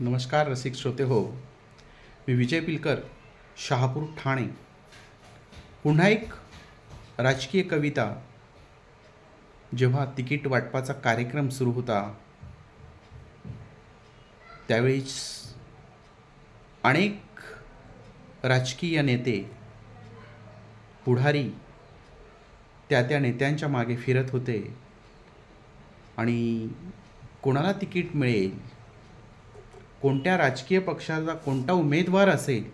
नमस्कार रसिक श्रोते हो. मी विजय पिलकर शहापूर ठाणे. पुन्हा एक राजकीय कविता. जेव्हा तिकीट वाटपाचा कार्यक्रम सुरू होता त्यावेळीच अनेक राजकीय नेते पुढारी त्या त्या नेत्यांच्या मागे फिरत होते. आणि कोणाला तिकीट मिळेल? कोणत्या राजकीय पक्षाचा कोणता उमेदवार असेल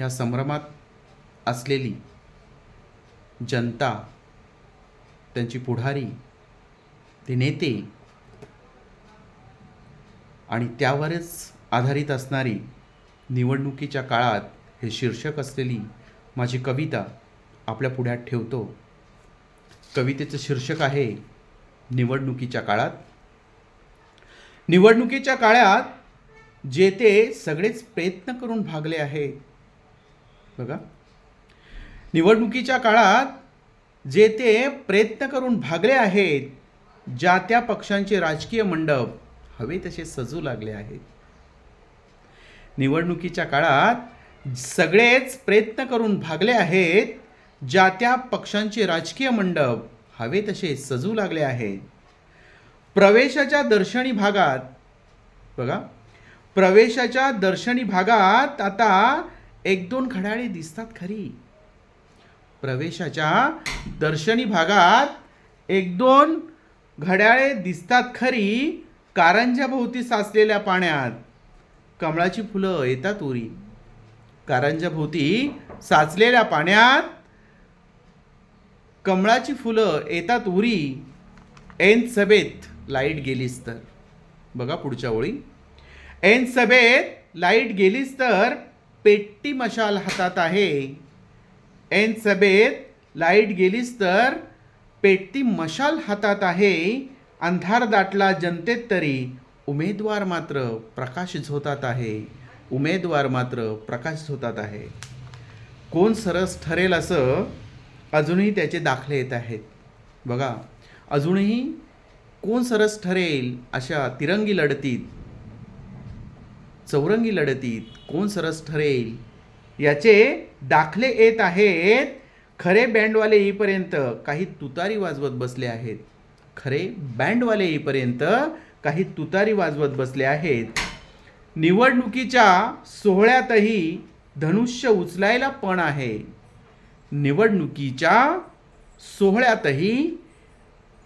या संभ्रमात असलेली जनता त्यांची पुढारी ते नेते आणि त्यावरच आधारित असणारी निवडणुकीच्या काळात हे शीर्षक असलेली माझी कविता आपल्या पुढ्यात ठेवतो. कवितेचं शीर्षक आहे निवडणुकीच्या काळात निवडणुकीच्या काळात जे ते सगळेच प्रयत्न करून भागले आहेत बघा. निवडणुकीच्या काळात जे ते प्रयत्न करून भागले आहेत ज्या त्या पक्षांचे राजकीय मंडप हवे तसे सजू लागले आहेत. निवडणुकीच्या काळात सगळेच प्रयत्न करून भागले आहेत ज्या त्या पक्षांचे राजकीय मंडप हवे तसे सजू लागले आहेत. प्रवेशाच्या दर्शनी भागात बघा प्रवेशाच्या दर्शनी भागात आता एक दोन घड्याळे दिसतात खरी. प्रवेशाच्या दर्शनी भागात एक दोन घड्याळे दिसतात खरी कारंजा भोवती साचलेल्या पाण्यात. कमळाची फुलं येतात उरी. कारंजा भोवती साचलेल्या पाण्यात कमळाची फुलं येतात उरी. ऐन सभेत लाइट गेलीस तर. बघा पुढच्या ओळी. ऐन सभेत लाइट गेलीस तर पेट्टी मशाल हातात आहे. ऐन सभेत लाइट गेलीस तर पेट्टी मशाल हातात आहे. अंधार दाटला जनतेत तरी उमेदवार मात्र प्रकाश झोतात आहे. उमेदवार मात्र प्रकाश झोतात आहे. कोण सरस ठरेल असं अजूनही त्याचे दाखले येत आहेत. बघा अजूनही कोण सरस ठरेल अशा तिरंगी लढतीत? चौरंगी लढतीत कोण सरस ठरेल? याचे दाखले येत आहेत. खरे बँडवाले येईपर्यंत काही तुतारी वाजवत बसले आहेत. खरे बँडवाले येईपर्यंत काही तुतारी वाजवत बसले आहेत. निवडणुकीच्या सोहळ्यातही धनुष्य उचलायला पण आहे. निवडणुकीच्या सोहळ्यातही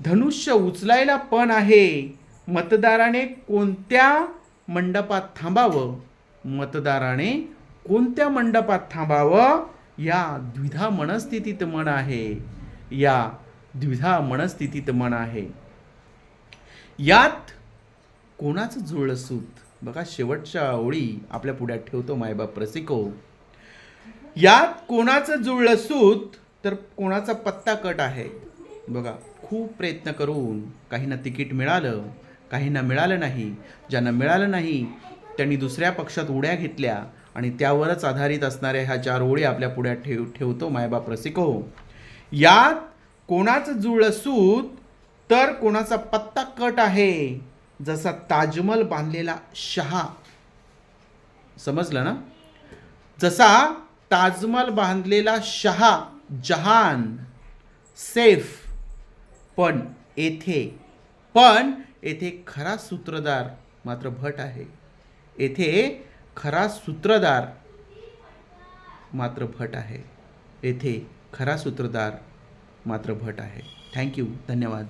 धनुष्य उचलायला पण आहे. मतदाराने कोणत्या मंडपात थांबावं? मतदाराने कोणत्या मंडपात थांबावं? या द्विधा मनस्थितीत मन आहे. या द्विधा मनस्थितीत मन आहे. यात कोणाचं जुळलं सूत? बघा शेवटच्या ओळी आपल्या पुढ्यात ठेवतो मायबाप रसिको. यात कोणाचं जुळलं सूत? तर कोणाचा पत्ता कट आहे? बघा खूप प्रयत्न करून काहींना तिकीट मिळालं काहींना मिळालं नाही. ज्यांना मिळालं नाही त्यांनी दुसऱ्या पक्षात उड्या घेतल्या आणि त्यावरच आधारित असणाऱ्या ह्या चार ओळी आपल्या पुढ्यात ठेव ठेवतो मायबाप रसिको. यात कोणाचं जुळ सूत तर कोणाचा पत्ता कट आहे? जसा ताजमल बांधलेला शहा. समजलं ना? जसा ताजमल बांधलेला शहा जहान सेफ. पण येथे पण येथे खरा सूत्रधार मात्र भट आहे. येथे खरा सूत्रधार मात्र भट आहे. येथे खरा सूत्रधार मात्र भट आहे. थँक्यू धन्यवाद.